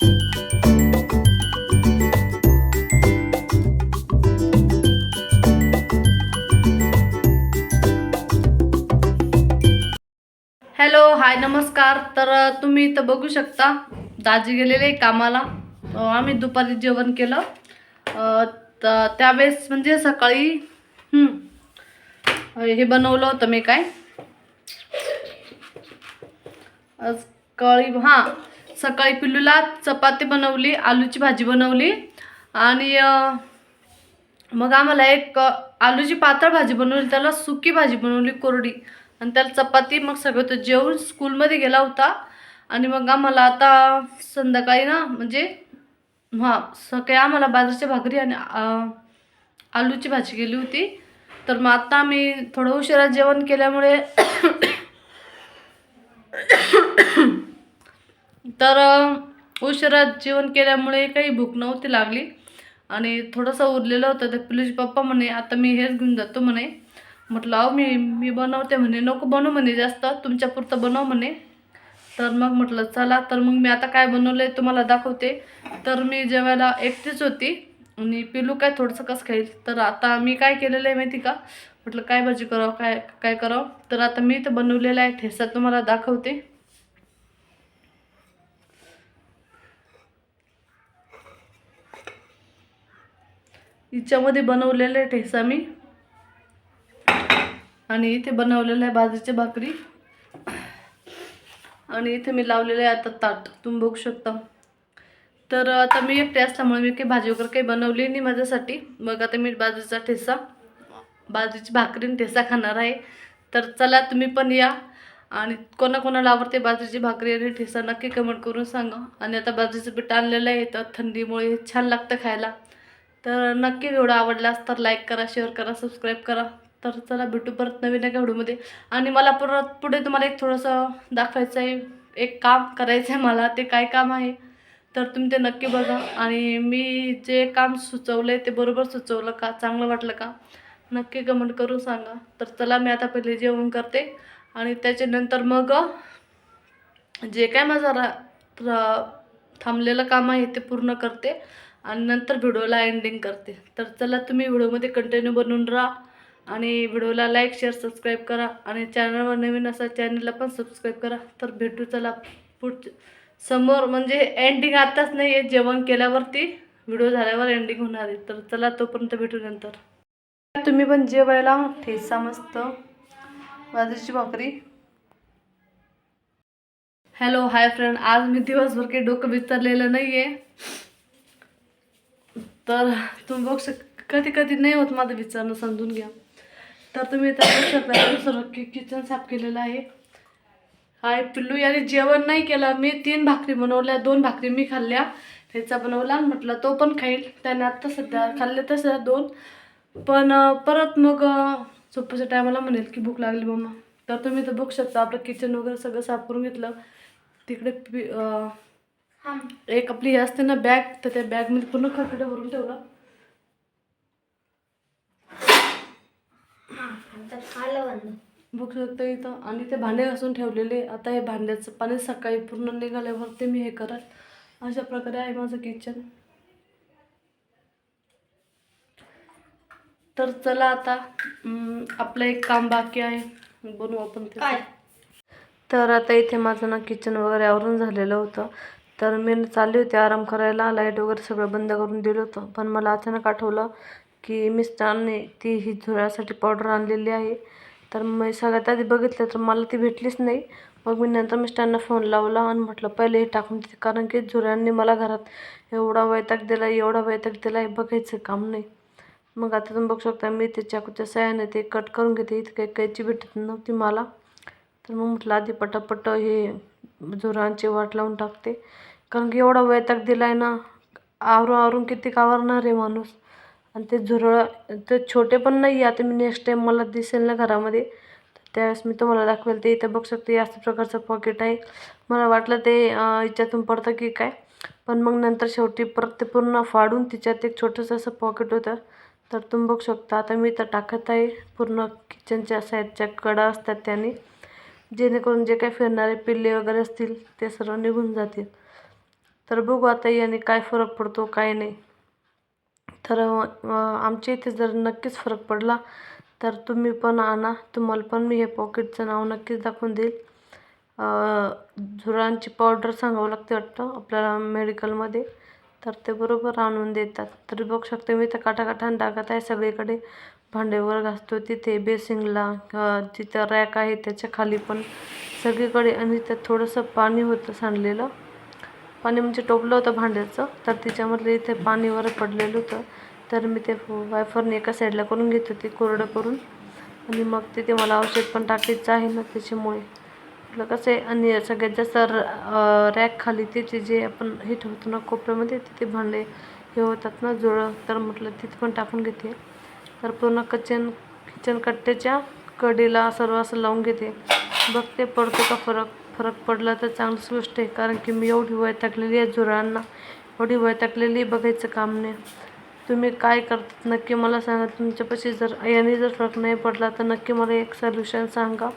Hello hi नमस्कार. तर तुम्ही इथं बघू शकता दाजी गेलेले आहे कामाला. आम्ही दुपारी जेवण केलं. तर त्यावेळेस म्हणजे सकाळी हे बनवलं होतं मी काय. सकाळी हां सकाळी पिल्लूला चपाती बनवली आलूची भाजी बनवली आणि मग आम्हाला एक आलूची पातळ भाजी बनवली त्याला सुकी भाजी बनवली कोरडी. आणि त्याला चपाती मग सगळं तो जेवून स्कूलमध्ये गेला होता. आणि मग आम्हाला आता संध्याकाळी ना म्हणजे हां सकाळी आम्हाला बाजरीच्या भाकरी आणि आलूची भाजी केली होती. तर मग आता आम्ही थोडं उशिरा जेवण केल्यामुळे तर उशिरा जेवण केल्यामुळे काही भूक नव्हती लागली. आणि थोडंसं उरलेलं होतं तर पिलूचे पप्पा म्हणे आता मी हेच घेऊन जातो म्हणे. म्हटलं अहो मी मी बनवते म्हणे. नको बनव म्हणे जास्त तुमच्यापुरतं बनव म्हणे. तर मग म्हटलं चला तर मग मी आता काय बनवलं आहे तुम्हाला दाखवते. तर मी जेवायला एकटीच होती. आणि पिलू काय थोडंसं कसं खाईल? तर आता मी काय केलेलं आहे माहिती का? म्हटलं काय भाजी करावं? काय काय करावं? तर आता मी इथं बनवलेला आहे ठेसा तुम्हाला दाखवते. हिच्यामध्ये बनवलेला आहे ठेसा मी. आणि इथे बनवलेलं आहे बाजरीची भाकरी. आणि इथे मी लावलेलं आहे आता ताट. तुम्ही बघू शकता. तर आता मी एकटे असल्यामुळे मी काही भाजी वगैरे काही बनवली नाही माझ्यासाठी. मग आता मी बाजरीचा ठेसा बाजरीची भाकरी आणि ठेसा खाणार आहे. तर चला तुम्ही पण या. आणि कोणाकोणाला आवडते बाजरीची भाकरी आणि ठेसा नक्की कमेंट करून सांगा. आणि आता बाजरीचं पीठ आणलेलं आहे तर थंडीमुळे छान लागतं खायला. तर नक्की व्हिडिओ आवडलास तर लाईक करा शेअर करा सबस्क्राईब करा. तर चला भेटू परत नवीन एका व्हिडिओमध्ये आणि मला परत पुढे तुम्हाला एक थोडंसं दाखवायचं आहे. एक काम करायचं आहे मला. ते काय काम आहे? तर तुम्ही ते नक्की बघा. आणि मी जे काम सुचवलं आहे ते बरोबर सुचवलं का? चांगलं वाटलं का? नक्की कमेंट करून सांगा. तर चला मी आता पहिले जेवण करते. आणि त्याच्यानंतर मग जे काय माझं रा थांबलेलं काम आहे ते पूर्ण करते. आणि नंतर व्हिडिओला एंडिंग करते. तर चला तुम्ही व्हिडिओमध्ये कंटिन्यू बनवून राहा आणि व्हिडिओला लाईक शेअर सबस्क्राईब करा आणि चॅनलवर नवीन असा चॅनलला पण सबस्क्राईब करा. तर भेटू चला पुढच्या समोर म्हणजे एंडिंग आताच नाही आहे जेवण केल्यावरती व्हिडिओ झाल्यावर एंडिंग होणार आहे. तर चला तोपर्यंत भेटू नंतर. तुम्ही पण जेवायला ठेचा मस्त. बाजरीची भाकरी. हॅलो हाय फ्रेंड आज मी दिवसभर काही डोकं विचारलेलं नाही आहे तर तुम्ही बघू शक कधी कधी नाही होत माझं विचारणं समजून घ्या. तर तुम्ही इथं बघू शकता सर्व कि किचन साफ केलेलं आहे. हाय पिल्लू याने जेवण नाही केलं. मी तीन भाकरी बनवल्या दोन भाकरी मी खाल्ल्या. त्याचा बनवला आणि म्हटलं तो पण खाईल. त्याने आत्ता सध्या खाल्ले तसं दोन. पण परत मग अं, झोपाच्या टायमाला म्हणेल की भूक लागली मम्मा तर तुम्ही तर बघू शकता आपलं किचन वगैरे सगळं साफ करून घेतलं. तिकडे पि- एक आपली हे असते ना बॅग तर त्या बॅगमध्ये पूर्ण खरकटं भरून ठेवलं बघू शकता इथं. आणि ते भांडे घासून ठेवलेले. आता हे भांड्याचं पाणी सकाळी पूर्ण निघाल्यावर ते मी हे करत. अशा प्रकारे आहे माझं किचन तर चला आता आपलं एक काम बाकी आहे. बनवू आपण ते. तर आता इथे माझं ना किचन वगैरे आवरून झालेलं होतं. तर मी चालली होती आराम करायला. लाइट वगैरे सगळं बंद करून दिलं होतं. पण मला अचानक आठवलं की मिस्टरांनी ती ही झुरळासाठी पावडर आणलेली आहे. तर मी सगळ्यात आधी बघितलं तर मला ती भेटलीच नाही. मग मी नंतर मिस्टरांना फोन लावला आणि म्हटलं पहिले हे टाकून देते कारण की झुऱ्यांनी मला घरात एवढा वैताग दिला एवढा वैताग दिला बघायचं काम नाही. मग आता तुम्ही बघू शकता मी ते चाकूच्या सहाय्याने ते कट करून घेते. इथे काही कैची भेटत नव्हती मला. तर मग म्हटलं आधी पटापट हे झुरांची वाट लावून टाकते. कारण की एवढा वैताग दिला आहे ना आवरून आवरून किती आवरणार आहे माणूस. आणि ते झुरळ ते छोटे पण नाही आता मी नेक्स्ट टाईम मला दिसेल ना घरामध्ये त्यावेळेस मी तुम्हाला दाखवेल. ते इथे बघू शकते याच प्रकारचं पॉकेट आहे. मला वाटलं ते याच्यातून पडतं की काय. पण मग नंतर शेवटी परत ते पूर्ण फाडून तिच्यात एक छोटंसं असं पॉकेट होतं. तर तुम्ही बघू शकता. आता मी इथं टाकत आहे. पूर्ण किचनच्या साईडच्या कडा असतात त्याने. जेणेकरून जे काही फिरणारे पिल्ले वगैरे असतील ते सर्व निघून जातील. तर बघू आता याने काय फरक पडतो काय नाही. तर आमच्या इथे जर नक्कीच फरक पडला तर तुम्ही पण आणा. तुम्हाला पण मी हे पॉकेटचं नाव नक्कीच दाखवून देईल. झुरांची पावडर सांगावं लागते वाटतं आपल्याला मेडिकलमध्ये तर ते बरोबर आणून देतात. तरी बघू शकते मी तर काटाकाठाने टाकत आहे सगळीकडे. भांडे वगैरे घासतो. तिथे बेसिंगला जिथं तिथं रॅक आहे त्याच्याखाली पण सगळीकडे आणि त्यात थोडंसं पाणी होतं सांडलेलं. पाणी म्हणजे टोपलं होतं भांड्याचं तर तिच्यामधलं इथे पाणीवर पडलेलं होतं. तर मी ते वायफरने एका साईडला करून घेत होते कोरडं करून. आणि मग तिथे मला औषध पण टाकायचं आहे ना त्याच्यामुळे. म्हटलं कसं आहे आणि सगळ्यात जास्त रॅक खाली तिथे जे आपण हे ठेवतो ना कोपऱ्यामध्ये तिथे भांडे हे होतात ना जुळं. तर म्हटलं तिथे पण टाकून घेते. तर पूर्ण किचन किचन कट्ट्याच्या कडीला सर्व असं लावून घेते. बघते पडतो का फरक? फरक पडला तर चांगलीच गोष्ट आहे कारण की मी एवढी वय टाकलेली आहे झुरांना एवढी वय टाकलेली बघायचं काम नाही. तुम्ही काय करतात नक्की मला सांगा. तुमच्यापाशी जर याने जर फरक नाही पडला तर नक्की मला एक सोल्युशन सांगा.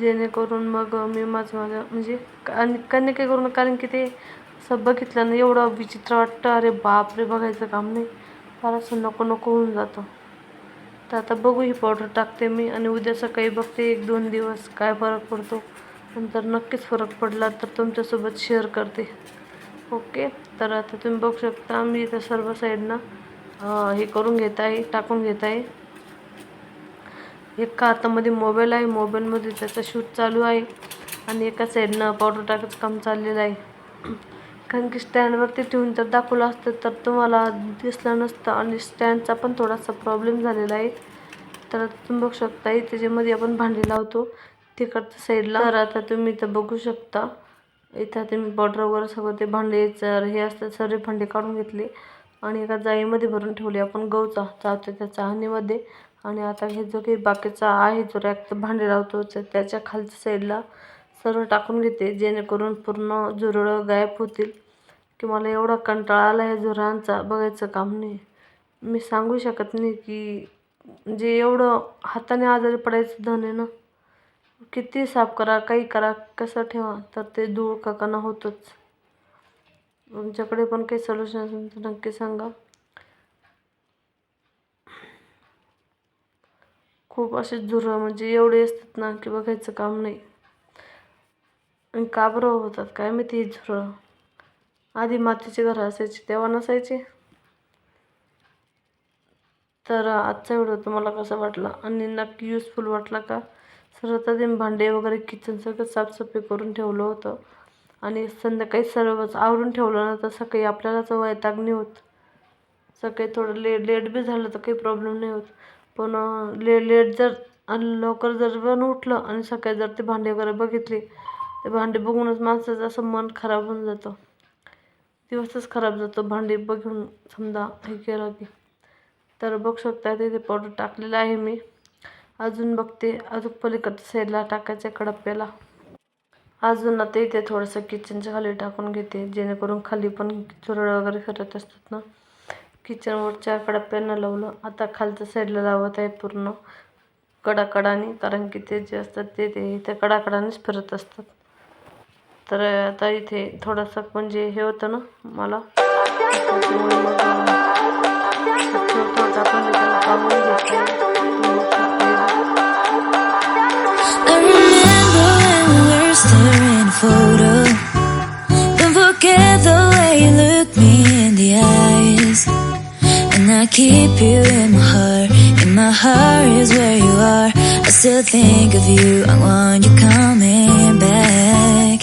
जेणेकरून मग मी माझं माझं म्हणजे आणि कधी काय करून कारण की ते असं बघितलं ना एवढं विचित्र वाटतं. अरे बाप रे बघायचं काम नाही. फार असं नको नको होऊन जातं. तर आता बघू ही पावडर टाकते मी आणि उद्या सकाळी बघते एक दोन दिवस काय फरक पडतो. नंतर नक्कीच फरक पडला तर तुमच्यासोबत शेअर करते. ओके तर आता तुम्ही बघू शकता मी इथं सर्व साईडनं हे करून घेत आहे टाकून घेत आहे. एका हातामध्ये मोबाईल आहे मोबाईलमध्ये त्याचा शूट चालू आहे आणि एका साईडनं पावडर टाकायचं काम चाललेलं आहे. कारण की स्टँडवरती ठेवून जर दाखवलं असतं तर तुम्हाला दिसलं नसतं आणि स्टँडचा पण थोडासा प्रॉब्लेम झालेला आहे. तर तुम्ही बघू शकता त्याच्यामध्ये आपण भांडी लावतो तिकडच्या साईडला तर आता तुम्ही इथं बघू शकता इथं तुम्ही बॉर्डर वगैरे सगळं ते भांडे जर हे असतात सर्व भांडे काढून घेतले. आणि एका जाळीमध्ये भरून ठेवले आपण गहूचा चावतो त्या चाहणीमध्ये आणि आता हे जो काही बाकीचा आहे जो रॅक भांडे लावतो तर त्याच्या खालच्या साईडला सर्व टाकून घेते जेणेकरून पूर्ण झुरळं गायब होतील. की मला एवढा कंटाळा आला आहे झुरळांचा बघायचं काम नाही. मी सांगू शकत नाही की जे एवढं हाताने आजारी पडायचं धन आहे ना? किती साफ करा काही करा कसं ठेवा तर ते धूळ काकाना होतंच. तुमच्याकडे पण काही सोल्युशन असेल तर नक्की सांगा. खूप असे झुरळ म्हणजे एवढे असतात ना की बघायचं काम नाही. आणि का बरं होतात? काय माहिती ही झुरळ. आधी मातीची घरं असायची तेव्हा नसायची. तर आजचा व्हिडिओ तुम्हाला कसा वाटला? आणि नक्की युजफुल वाटला का? सर्वता भांडे वगैरे किचन सगळं साफसफाई करून ठेवलं होतं. आणि संध्याकाळी सर्वच आवरून ठेवलं ना तर सकाळी आपल्यालाच वैताग नाही होत. सकाळी थोडं लेट लेट बी झालं तर काही प्रॉब्लेम नाही होत. पण ले लेट जर आणि लवकर जर पण उठलं आणि सकाळी जर ते भांडे वगैरे बघितले ते भांडे बघूनच माणसाचं असं मन खराब होऊन जातं. दिवसच खराब जातो. भांडी बघून समजा हे केलं की. तर बघू शकता तिथे पावडर टाकलेलं आहे मी. अजून बघते. अजून पलीकडच्या साईडला टाकायचं आहे कडप्प्याला अजून आता इथे थोडंसं किचनच्या खाली टाकून घेते. जेणेकरून खाली पण चुरळ वगैरे करत असतात ना. किचनवरच्या कडप्प्यांना लावलं. आता खालच्या साईडला लावत आहे पूर्ण. कडाकडाने. कारण की ते जे असतात ते ते इथे कडाकडानेच फिरत असतात. तर आता इथे थोडंसं म्हणजे हे होतं ना मला त्याच्यामुळे मग थोडं थोडं टाकून मी त्याला काढून घेते I remember when we were staring a photo. Don't forget the way you look me in the eyes. And I keep you in my heart. In my heart is where you are. I still think of you. I want you coming back.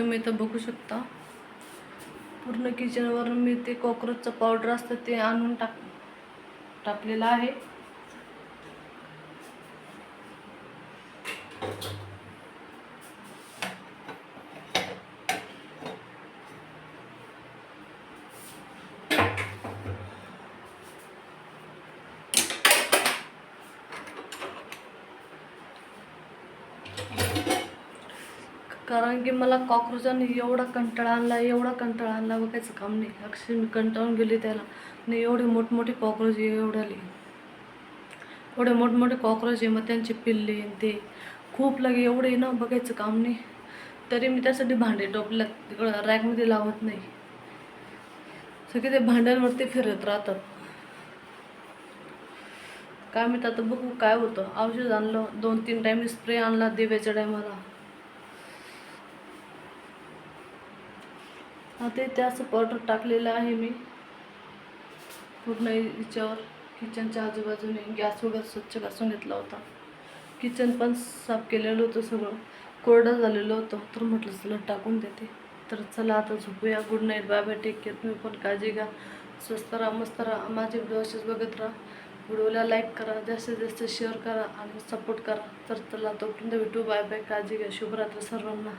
तुम्ही इथं बघू शकता. पूर्ण किचनवरून मी ते कॉक्रोचचं powder असतं ते आणून टाक टाकलेलं आहे. कारण की मला कॉक्रोचाने एवढा कंटाळा आणला एवढा कंटाळा आणला बघायचं काम नाही. अक्षर मी कंटाळून गेले त्याला. आणि एवढे मोठमोठे कॉक्रोच एवढाले एवढे मोठमोठे कॉक्रोच आहे मग त्यांचे पिल्ले ते. खूप लगे एवढे ना बघायचं काम नाही. तरी मी त्यासाठी भांडे टोपल्या तिकडं रॅकमध्ये लावत नाही. सगळे ते भांड्यांवरती फिरत राहतात. काय माहीत आता बघू काय होतं. औषध आणलं दोन तीन टाईम स्प्रे आणला दिव्याच्या टायमाला ते इथे पावडर टाकलेलं आहे मी. पूर्ण याच्यावर किचनच्या आजूबाजूने गॅस वगैरे स्वच्छ घासून घेतला होता. किचन पण साफ केलेलं होतं सगळं. कोरडं झालेलं होतं. तर म्हटलं चला टाकून देते. तर चला आता झोपूया. Good night bye bye take care तुम्ही पण काळजी घ्या. स्वस्त राहा मस्त राहा. माझे व्हिडिओ असेच बघत राहा. व्हिडिओला लाईक करा. जास्तीत जास्त शेअर करा आणि सपोर्ट करा. तर चला तोपर्यंत भेटू. बाय बाय काळजी घ्या. शुभरात्री सर्वांना.